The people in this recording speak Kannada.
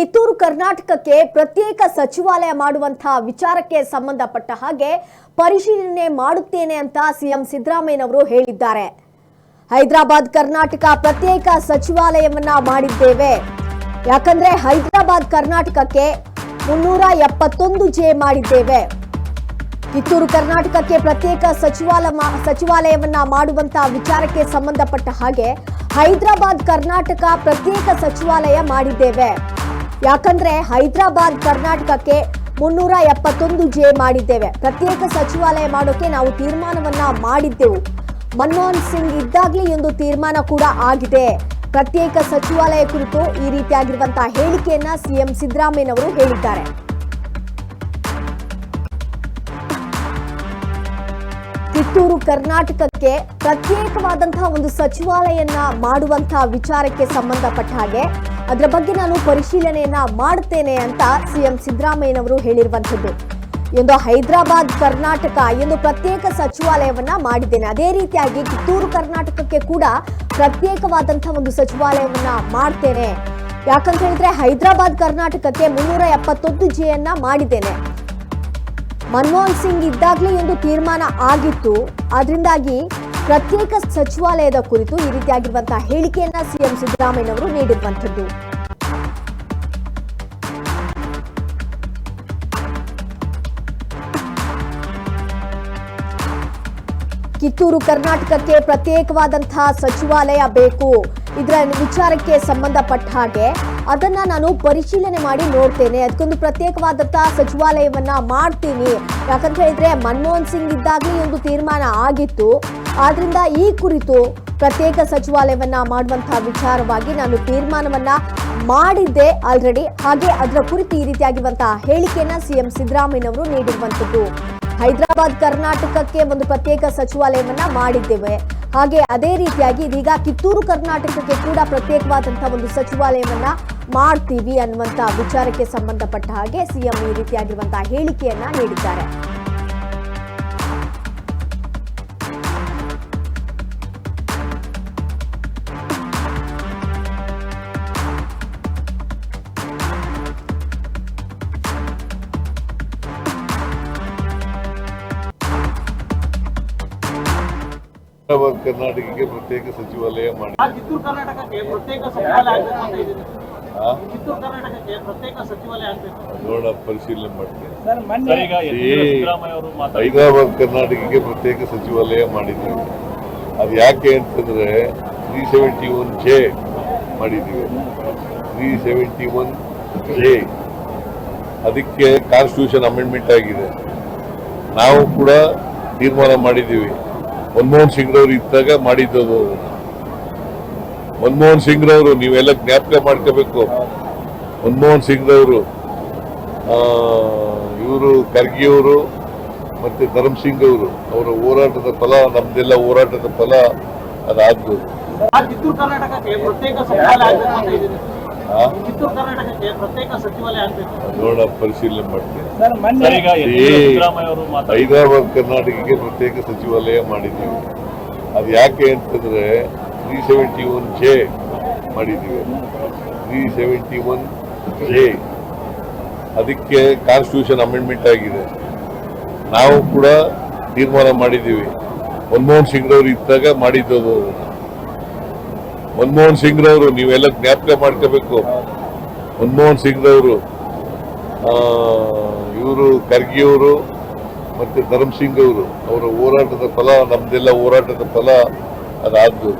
ಕಿತ್ತೂರು ಕರ್ನಾಟಕಕ್ಕೆ ಪ್ರತ್ಯೇಕ ಸಚಿವಾಲಯ ಮಾಡುವಂತಹ ವಿಚಾರಕ್ಕೆ ಸಂಬಂಧಪಟ್ಟ ಹಾಗೆ ಪರಿಶೀಲನೆ ಮಾಡುತ್ತೇನೆ ಅಂತ ಸಿಎಂ ಸಿದ್ದರಾಮಯ್ಯನವರು ಹೇಳಿದ್ದಾರೆ. ಹೈದರಾಬಾದ್ ಕರ್ನಾಟಕ ಪ್ರತ್ಯೇಕ ಸಚಿವಾಲಯವನ್ನ ಮಾಡಿದ್ದೇವೆ. ಯಾಕಂದ್ರೆ ಹೈದರಾಬಾದ್ ಕರ್ನಾಟಕಕ್ಕೆ ಮುನ್ನೂರ ಎಪ್ಪತ್ತೊಂದು ಜೆ ಮಾಡಿದ್ದೇವೆ. ಕಿತ್ತೂರು ಕರ್ನಾಟಕಕ್ಕೆ ಪ್ರತ್ಯೇಕ ಸಚಿವಾಲ ಸಚಿವಾಲಯವನ್ನ ಮಾಡುವಂತ ವಿಚಾರಕ್ಕೆ ಸಂಬಂಧಪಟ್ಟ ಹಾಗೆ ಹೈದರಾಬಾದ್ ಕರ್ನಾಟಕ ಪ್ರತ್ಯೇಕ ಸಚಿವಾಲಯ ಮಾಡಿದ್ದೇವೆ. ಯಾಕಂದ್ರೆ ಹೈದರಾಬಾದ್ ಕರ್ನಾಟಕಕ್ಕೆ ಮುನ್ನೂರ ಎಪ್ಪತ್ತೊಂದು ಜೆ ಮಾಡಿದ್ದೇವೆ. ಪ್ರತ್ಯೇಕ ಸಚಿವಾಲಯ ಮಾಡೋಕೆ ನಾವು ತೀರ್ಮಾನವನ್ನ ಮಾಡಿದ್ದೆವು. ಮನಮೋಹನ್ ಸಿಂಗ್ ಇದ್ದಾಗಲೇ ಒಂದು ತೀರ್ಮಾನ ಕೂಡ ಆಗಿದೆ. ಪ್ರತ್ಯೇಕ ಸಚಿವಾಲಯ ಕುರಿತು ಈ ರೀತಿಯಾಗಿರುವಂತಹ ಹೇಳಿಕೆಯನ್ನ ಸಿಎಂ ಸಿದ್ದರಾಮಯ್ಯನವರು ಹೇಳಿದ್ದಾರೆ. ಕಿತ್ತೂರು ಕರ್ನಾಟಕಕ್ಕೆ ಪ್ರತ್ಯೇಕವಾದಂತಹ ಒಂದು ಸಚಿವಾಲಯನ್ನ ಮಾಡುವಂತಹ ವಿಚಾರಕ್ಕೆ ಸಂಬಂಧಪಟ್ಟ ಹಾಗೆ ಅದರ ಬಗ್ಗೆ ನಾನು ಪರಿಶೀಲನೆಯನ್ನ ಮಾಡುತ್ತೇನೆ ಅಂತ ಸಿಎಂ ಸಿದ್ದರಾಮಯ್ಯನವರು ಹೇಳಿರುವಂಥದ್ದು. ಎಂದು ಹೈದರಾಬಾದ್, ಕರ್ನಾಟಕ ಎಂದು ಪ್ರತ್ಯೇಕ ಸಚಿವಾಲಯವನ್ನ ಮಾಡಿದ್ದೇನೆ. ಅದೇ ರೀತಿಯಾಗಿ ಕಿತ್ತೂರು, ಕರ್ನಾಟಕಕ್ಕೆ ಕೂಡ ಪ್ರತ್ಯೇಕವಾದಂತಹ ಒಂದು ಸಚಿವಾಲಯವನ್ನ ಮಾಡ್ತೇನೆ. ಯಾಕಂತ ಹೇಳಿದ್ರೆ ಹೈದರಾಬಾದ್, ಕರ್ನಾಟಕಕ್ಕೆ ಮುನ್ನೂರ ಎಪ್ಪತ್ತೊಂದು ಜಿಯನ್ನ ಮಾಡಿದ್ದೇನೆ. ಮನಮೋಹನ್ ಸಿಂಗ್ ಇದ್ದಾಗಲೇ ಒಂದು ತೀರ್ಮಾನ ಆಗಿತ್ತು. ಅದರಿಂದಾಗಿ ಪ್ರತ್ಯೇಕ ಸಚಿವಾಲಯದ ಕುರಿತು ಈ ರೀತಿಯಾಗಿರುವಂತಹ ಹೇಳಿಕೆಯನ್ನ ಸಿಎಂ ಸಿದ್ದರಾಮಯ್ಯನವರು ನೀಡಿರುವಂಥದ್ದು. ಕಿತ್ತೂರು ಕರ್ನಾಟಕಕ್ಕೆ ಪ್ರತ್ಯೇಕವಾದಂತಹ ಸಚಿವಾಲಯ ಬೇಕು. ಇದರ ವಿಚಾರಕ್ಕೆ ಸಂಬಂಧಪಟ್ಟ ಹಾಗೆ ಅದನ್ನ ನಾನು ಪರಿಶೀಲನೆ ಮಾಡಿ ನೋಡ್ತೇನೆ. ಅದಕ್ಕೊಂದು ಪ್ರತ್ಯೇಕವಾದಂತಹ ಸಚಿವಾಲಯವನ್ನ ಮಾಡ್ತೀನಿ. ಯಾಕಂತ ಹೇಳಿದ್ರೆ ಮನಮೋಹನ್ ಸಿಂಗ್ ಇದ್ದಾಗಲೇ ಒಂದು ತೀರ್ಮಾನ ಆಗಿತ್ತು. ಆದ್ರಿಂದ ಈ ಕುರಿತು ಪ್ರತ್ಯೇಕ ಸಚಿವಾಲಯವನ್ನ ಮಾಡುವಂತಹ ವಿಚಾರವಾಗಿ ನಾನು ತೀರ್ಮಾನವನ್ನ ಮಾಡಿದ್ದೆ ಆಲ್ರೆಡಿ ಹಾಗೆ ಅದರ ಕುರಿತು ಈ ರೀತಿಯಾಗಿರುವಂತಹ ಹೇಳಿಕೆಯನ್ನ ಸಿಎಂ ಸಿದ್ದರಾಮಯ್ಯನವರು ನೀಡಿರುವಂತದ್ದು ಹೈದರಾಬಾದ್ ಕರ್ನಾಟಕಕ್ಕೆ ಒಂದು ಪ್ರತ್ಯೇಕ ಸಚಿವಾಲಯವನ್ನ ಮಾಡಿದ್ದೇವೆ. ಹಾಗೆ ಅದೇ ರೀತಿಯಾಗಿ ಇದೀಗ ಕಿತ್ತೂರು ಕರ್ನಾಟಕಕ್ಕೆ ಕೂಡ ಪ್ರತ್ಯೇಕವಾದಂತಹ ಒಂದು ಸಚಿವಾಲಯವನ್ನ ಮಾಡ್ತೀವಿ ಅನ್ನುವಂತ ವಿಚಾರಕ್ಕೆ ಸಂಬಂಧಪಟ್ಟ ಹಾಗೆ ಸಿಎಂ ಈ ರೀತಿಯಾಗಿರುವಂತಹ ಹೇಳಿಕೆಯನ್ನ ನೀಡಿದ್ದಾರೆ. ಕರ್ನಾಟಕಕ್ಕೆ ಪ್ರತ್ಯೇಕ ಸಚಿವಾಲಯ ಮಾಡಿ. ಕಿತ್ತೂರು ಕರ್ನಾಟಕಕ್ಕೆ ಪ್ರತ್ಯೇಕ ಸಚಿವಾಲಯ ನೋಡೋಣ ಪರಿಶೀಲನೆ ಮಾಡ್ತೇನೆ. ಸರ್ ಈಗ ಯಡಿಯೂರಪ್ಪ ಅವರು ಮಾತಾಡಿ ಹೈದರಾಬಾದ್ ಕರ್ನಾಟಕಕ್ಕೆ ಪ್ರತ್ಯೇಕ ಸಚಿವಾಲಯ ಮಾಡಿದ್ದೀವಿ. ಅದು ಯಾಕೆ ಅಂತಂದ್ರೆ ತ್ರೀ ಸೆವೆಂಟಿ ಒನ್ ಜೆ ಮಾಡಿದ್ದೀವಿ. ತ್ರೀ ಸೆವೆಂಟಿ ಒನ್ ಜೆ ಅದಕ್ಕೆ ಕಾನ್ಸ್ಟಿಟ್ಯೂಷನ್ ಅಮೆಂಡ್ಮೆಂಟ್ ಆಗಿದೆ. ನಾವು ಕೂಡ ತೀರ್ಮಾನ ಮಾಡಿದ್ದೀವಿ. ಮನಮೋಹನ್ ಸಿಂಗ್ರವ್ರು ಇದ್ದಾಗ ಮಾಡಿದ್ದು ಮನಮೋಹನ್ ಸಿಂಗ್ರವರು, ನೀವೆಲ್ಲ ಜ್ಞಾಪಕ ಮಾಡ್ಕೋಬೇಕು. ಮನಮೋಹನ್ ಸಿಂಗ್ರವರು ಇವರು ಖರ್ಗೆಯವರು ಮತ್ತೆ ಧರ್ಮ್ ಸಿಂಗ್ ಅವರು ಅವರ ಹೋರಾಟದ ಫಲ, ನಮ್ದೆಲ್ಲ ಹೋರಾಟದ ಫಲ ಅದಾದ್ದು ನೋಡೋಣ ಪರಿಶೀಲನೆ ಮಾಡ್ತೀವಿ ಅವರು ಹೈದರಾಬಾದ್ ಕರ್ನಾಟಕಕ್ಕೆ ಪ್ರತ್ಯೇಕ ಸಚಿವಾಲಯ ಮಾಡಿದ್ದೀವಿ. ಅದು ಯಾಕೆ ಅಂತಂದ್ರೆ ತ್ರೀ ಸೆವೆಂಟಿ ಒನ್ ಜೆ ಮಾಡಿದ್ದೀವಿ. Three seventy one J. ಅದಕ್ಕೆ ಕಾನ್ಸ್ಟಿಟ್ಯೂಷನ್ ಅಮೆಂಡ್ಮೆಂಟ್ ಆಗಿದೆ. ನಾವು ಕೂಡ ತೀರ್ಮಾನ ಮಾಡಿದ್ದೀವಿ. ಮನಮೋಹನ್ ಸಿಂಗ್ರವ್ರು ಇದ್ದಾಗ ಮಾಡಿದ್ದದು ಮನಮೋಹನ್ ಸಿಂಗ್ ರವರು ನೀವೆಲ್ಲ ಜ್ಞಾಪಕ ಮಾಡ್ಕೋಬೇಕು. ಮನಮೋಹನ್ ಸಿಂಗ್ ರವರು ಇವರು ಖರ್ಗೆಯವರು ಮತ್ತೆ ಧರ್ಮ್ ಸಿಂಗ್ ಅವರು ಅವರ ಹೋರಾಟದ ಫಲ ನಮ್ದೆಲ್ಲ ಹೋರಾಟದ ಫಲ ಅದಾದ್ದು